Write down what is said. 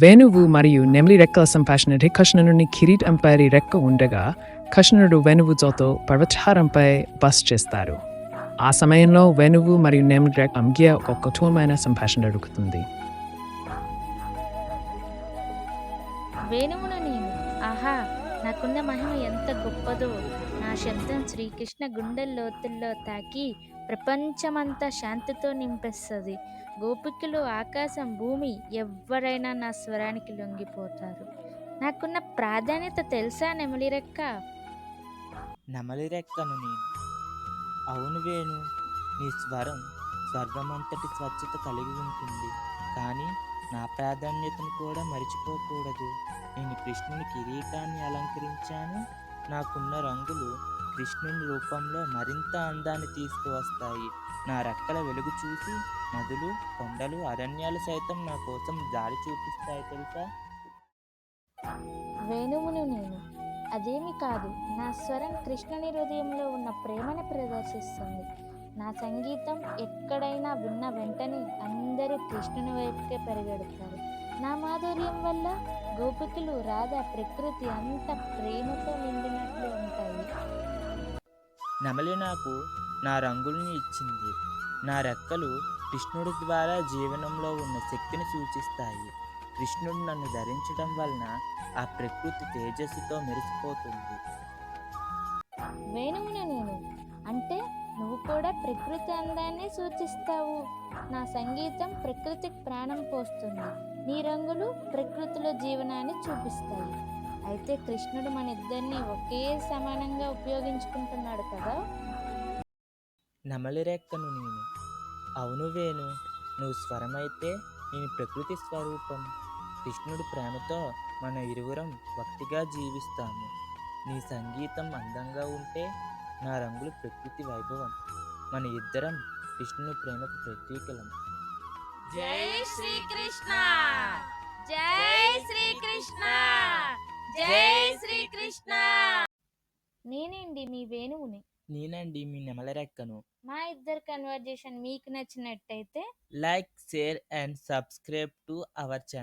వేణువు మరియు నెమలి రెక్కల సంభాషణ కృష్ణుని కిరీటంపై రెక్క ఉండగా కృష్ణుడు వేణువుతో పర్వతారంపై బస్ చేస్తారు. ఆ సమయంలో వేణువు మరియు నెమలి రెక్క అంగ్య ఒక కఠోరమైన సంభాషణ జరుగుతుంది. వేణువును నేను. ఆహా! నాకున్న మహిమ ఎంత గొప్పదో నా శబ్దం శ్రీకృష్ణ గుండె లోతుల్లో తాకి ప్రపంచమంతా శాంతితో నింపేస్తుంది. గోపికలు ఆకాశం భూమి ఎవరైనా నా స్వరానికి లొంగిపోతారు. నాకున్న ప్రాధాన్యత తెలుసా నెమలిరెక్క? నెమలిరెక్కను నేను. అవును వేణు నీ స్వరం స్వర్గమంతటి స్వచ్ఛత కలిగి ఉంటుంది. కానీ నా ప్రాధాన్యతను కూడా మర్చిపోకూడదు. నేను కృష్ణుని కిరీటాన్ని అలంకరించాను. నాకున్న రంగులు కృష్ణుని రూపంలో మరింత అందాన్ని తీసుకువస్తాయి. నా రెక్కల వెలుగు చూసి నదులు కొండలు అరణ్యాలు సైతం నా కోసం దారి చూపిస్తాయి తెలుసా? వేణువును నేను. అదేమి కాదు నా స్వరం కృష్ణుని హృదయంలో ఉన్న ప్రేమని ప్రదర్శిస్తుంది. నా సంగీతం ఎక్కడైనా విన్న వెంటనే అందరూ కృష్ణుని వైపుకే పరిగెడతారు. నా మాధుర్యం వల్ల గోపికలు రాధ ప్రకృతి అంత ప్రేమతో నిండినట్లు ఉంటాయి. నెమలి నాకు నా రంగుల్ని ఇచ్చింది. నా రెక్కలు కృష్ణుడి ద్వారా జీవనంలో ఉన్న శక్తిని సూచిస్తాయి. కృష్ణుడు నన్ను ధరించడం వలన ఆ ప్రకృతి తేజస్సుతో మెరిసిపోతుంది. వేణువును నేను? అంటే కూడా ప్రకృతి అందాన్ని సూచిస్తావు. నా సంగీతం ప్రకృతికి ప్రాణం పోస్తుంది. నీ రంగులు ప్రకృతిలో జీవనాన్ని చూపిస్తాయి. అయితే కృష్ణుడు మన ఇద్దరిని ఒకే సమానంగా ఉపయోగించుకుంటున్నాడు కదా? నమలిరేక్కను నేను. అవును వేణు నువ్వు స్వరమైతే నేను ప్రకృతి స్వరూపం. కృష్ణుడు ప్రేమతో మన ఇరువురం భక్తిగా జీవిస్తాము. నీ సంగీతం అందంగా ఉంటే నా రంగులు ప్రకృతి వైభవం. మన ఇద్దరం కృష్ణుని ప్రేమకు ప్రతీకలం జై శ్రీకృష్ణ! జై శ్రీకృష్ణ! జై శ్రీకృష్ణ! నేనండి మీ వేణువుని? నేనండి మీ నెమలి రెక్కను మా ఇద్దరు కన్వర్జేషన్ మీకు నచ్చినట్టయితే like share and subscribe to our channel.